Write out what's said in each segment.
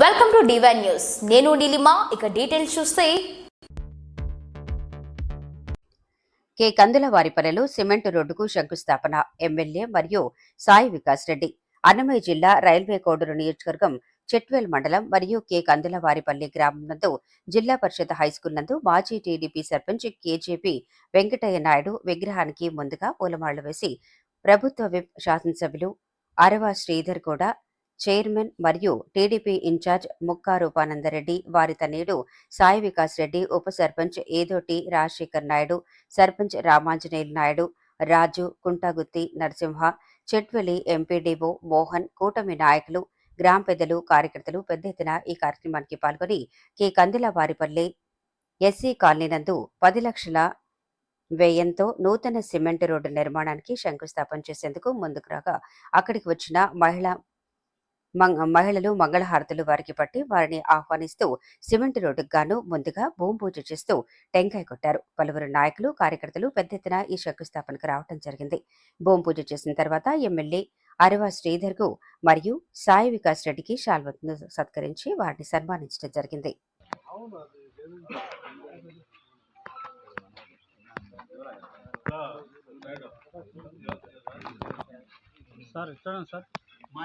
Welcome to divine news నేను నీలిమా ఇక details చూస్తే. కె కందుల వారిపల్లెలో సిమెంట్ రోడ్డుకు శంకుస్థాపన ఎమ్మెల్యే మరియు సాయి వికాస్ రెడ్డి. అన్నమయ్య జిల్లా రైల్వే కోడూరు నియోజకవర్గం చెట్వేల్ మండలం మరియు కె కందుల వారిపల్లి గ్రామం నందు జిల్లా పరిషత్ హైస్కూల్ నందు మాజీ టీడీపీ సర్పంచ్ కేజేపీ వెంకటయ్య నాయుడు విగ్రహానికి ముందుగా పూలమాళ్ళు వేసి ప్రభుత్వ విప్ శాసనసభ్యులు అరవ శ్రీధర్ కూడా చైర్మన్ మరియు టీడీపీ ఇన్ఛార్జ్ ముక్కా రూపానందరెడ్డి వారి తనయుడు సాయి వికాస్ రెడ్డి ఉప సర్పంచ్ ఏదోటి రాజశేఖర్ నాయుడు సర్పంచ్ రామాంజనేయులు నాయుడు రాజు కుంటాగుత్తి నరసింహ చెట్వెలి ఎంపీడీఓ మోహన్ కూటమి నాయకులు గ్రామ పెద్దలు కార్యకర్తలు పెద్ద ఎత్తున ఈ కార్యక్రమానికి పాల్గొని K. Kandila Varipalle SC colony నందు పది లక్షల వ్యయంతో నూతన సిమెంట్ రోడ్డు నిర్మాణానికి శంకుస్థాపన చేసేందుకు ముందుకు రాగా అక్కడికి వచ్చిన మహిళా మహిళలు మంగళహారతులు వారికి పట్టి వారిని ఆహ్వానిస్తూ సిమెంట్ రోడ్డుకు గాను ముందుగా భూమి పూజ చేస్తూ టెంకాయ కొట్టారు. పలువురు నాయకులు కార్యకర్తలు పెద్ద ఎత్తున ఈ శంకుస్థాపనకు రావడం జరిగింది. భూమి పూజ చేసిన తర్వాత ఎమ్మెల్యే అరవ శ్రీధర్కు మరియు సాయి వికాస్ రెడ్డికి శాల్వత్ను సత్కరించి వారిని సన్మానించడం జరిగింది. సార్ చూడండి సార్? మా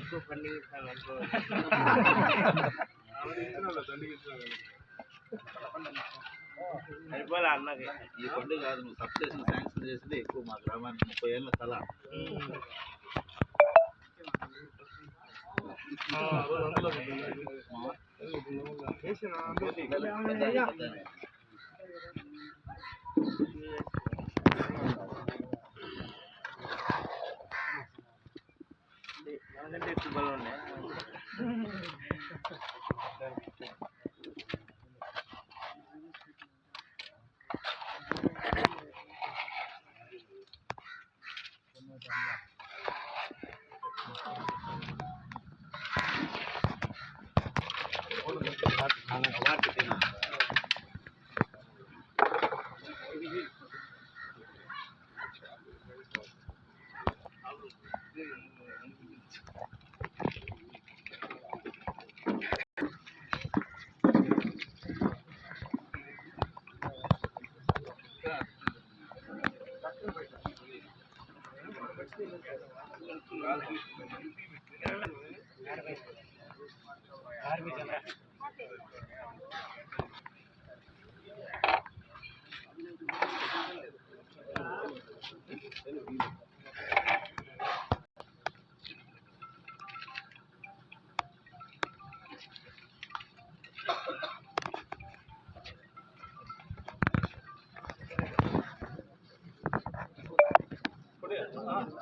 రండా సైడ్ రా అన్న సైడ్ రా. ఈ పండుగ కాదు నువ్వు సబ్స్టేషన్ శాంక్షన్ చేసింది ఎక్కువ మా గ్రామానికి ముప్పై ఏళ్ళ కళ మనకంటే ఎక్కువ బలం ఉన్నాయి आर्मी चल रहा है।